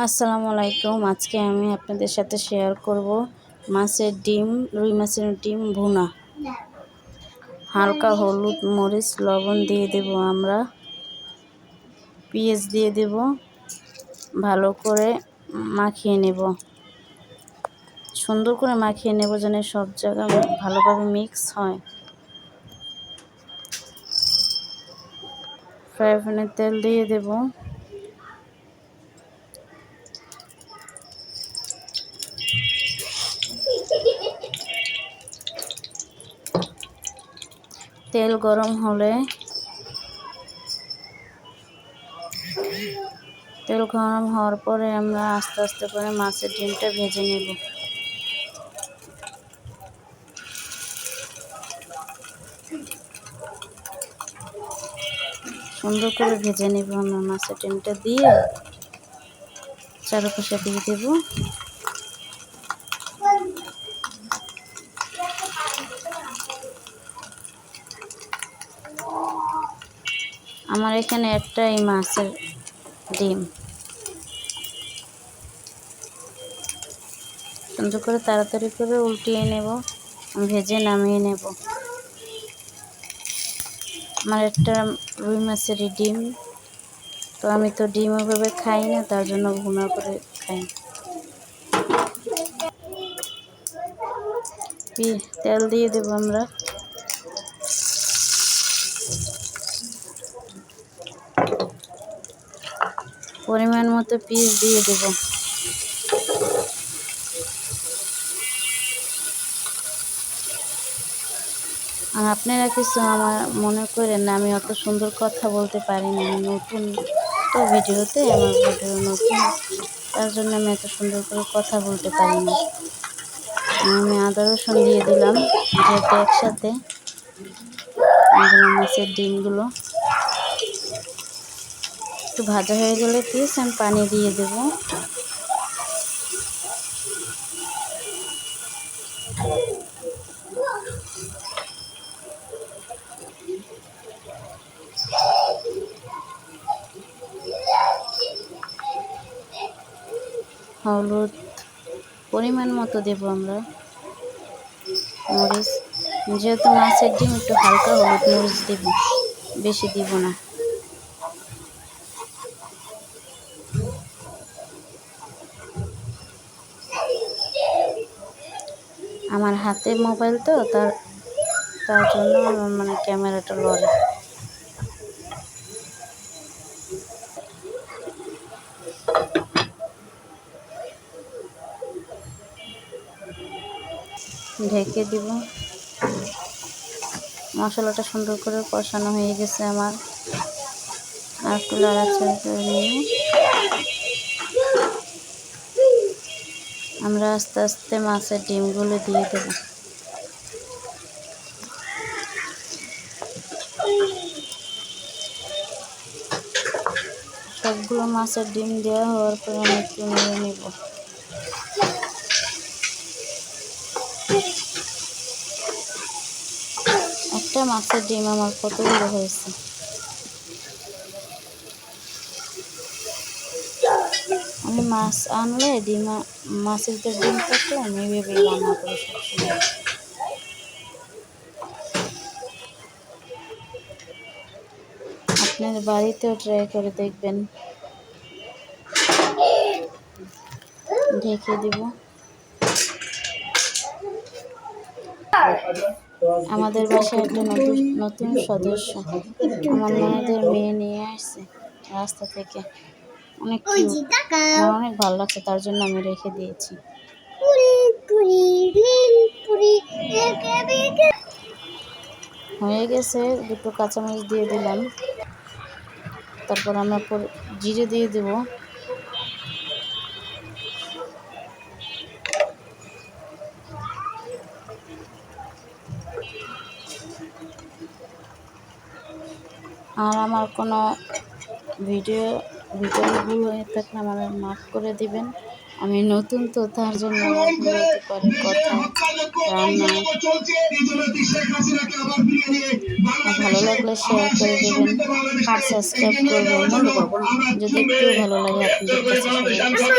আসসালামু আলাইকুম। আজকে আমি আপনাদের সাথে শেয়ার করব মাছের ডিম, রুই মাছের ডিম ভুনা। হালকা হলুদ মরিচ, লবণ দিয়ে দেব আমরা। পেঁয়াজ দিয়ে দেব। ভালো করে মাখিয়ে নেব। সুন্দর করে মাখিয়ে নেব যেন সব জায়গা ভালোভাবে মিক্স হয়। ফ্রাই প্যানে তেল দিয়ে দেবো। তেল গরম হলে তেল গরম হওয়ার পরে আমরা আস্তে আস্তে করে মাছের ডিমটা ভেজে নেব। সুন্দর করে ভেজে নেব আমরা মাছের ডিমটা দিয়ে। চারপাশে দিয়ে দেবো। আমার এখানে একটা এই মাছের ডিম। সুন্দর করে তাড়াতাড়ি করে উল্টিয়ে নেব, ভেজে নামিয়ে নেব। আমার একটা রুই মাছের ডিম। তো আমি তো ডিম ওইভাবে খাই না, তার জন্য ভুনা করে খাই। তেল দিয়ে দেবো আমরা। পরিমাণ মতো পিস দিয়ে দেব। আর আপনারা কিছু আমার মনে করেন না, আমি অত সুন্দর কথা বলতে পারি না নতুন তো ভিডিওতে আমার ভিডিও নতুন, তার জন্য আমি এত সুন্দর করে কথা বলতে পারি না। আমি আদা রসুন দিয়ে দিলাম, যেহেতু একসাথে মাছের ডিমগুলো। একটু ভাজা হয়ে গেলে পিস আমি পানি দিয়ে দেব। হলুদ পরিমাণ মতো দেব আমরা। মরিচ, যেহেতু মাছের ডিম একটু হালকা হলুদ মরিচ দেব, বেশি দিব না। আমার হাতে মোবাইল তো, তার তার জন্য মানে ক্যামেরাটা লড়ে। ঢেকে দিব। মশলাটা সুন্দর করে কষানো হয়ে গেছে আমার। আর একটু লাড়াচাড়া নিয়ে। আমরা আস্তে আস্তে মাছের ডিমগুলো দিয়ে দেব। সবগুলো মাছের ডিম দেওয়া হওয়ার পর আমি একটু নিয়ে নেব। একটা মাছের ডিম আমার কতগুলো হয়েছে? আমি মাছ আনলে ডিম মাছের ভিতরে ডিম থাকলে আমি এইভাবেই রান্না করি সবসময়। আপনার বাড়িতেও ট্রাই করে দেখবেন। ঢেকে দিব। আমাদের বাসায় একটা নতুন নতুন সদস্য। আমার মেয়েদের মেয়ে নিয়ে আসছে, রাস্তা থেকে। অনেক আমার অনেক ভালো লাগছে তার জন্য আমি রেখে দিয়েছি। হয়ে গেছে দুটো কাঁচামরিচ দিয়ে দিলাম। তারপর আমরা জিরে দিয়ে দেব। আর আমার কোনো ভিডিও ভিডিও ভুল হয়ে থাকলে আমাদের মাফ করে দিবেন। আমি নতুন তো তার জন্য কথা ভালো লাগলে শেয়ার করে দেবেন, আর সাবস্ক্রাইব করব যদি একটু ভালো লাগে কাছে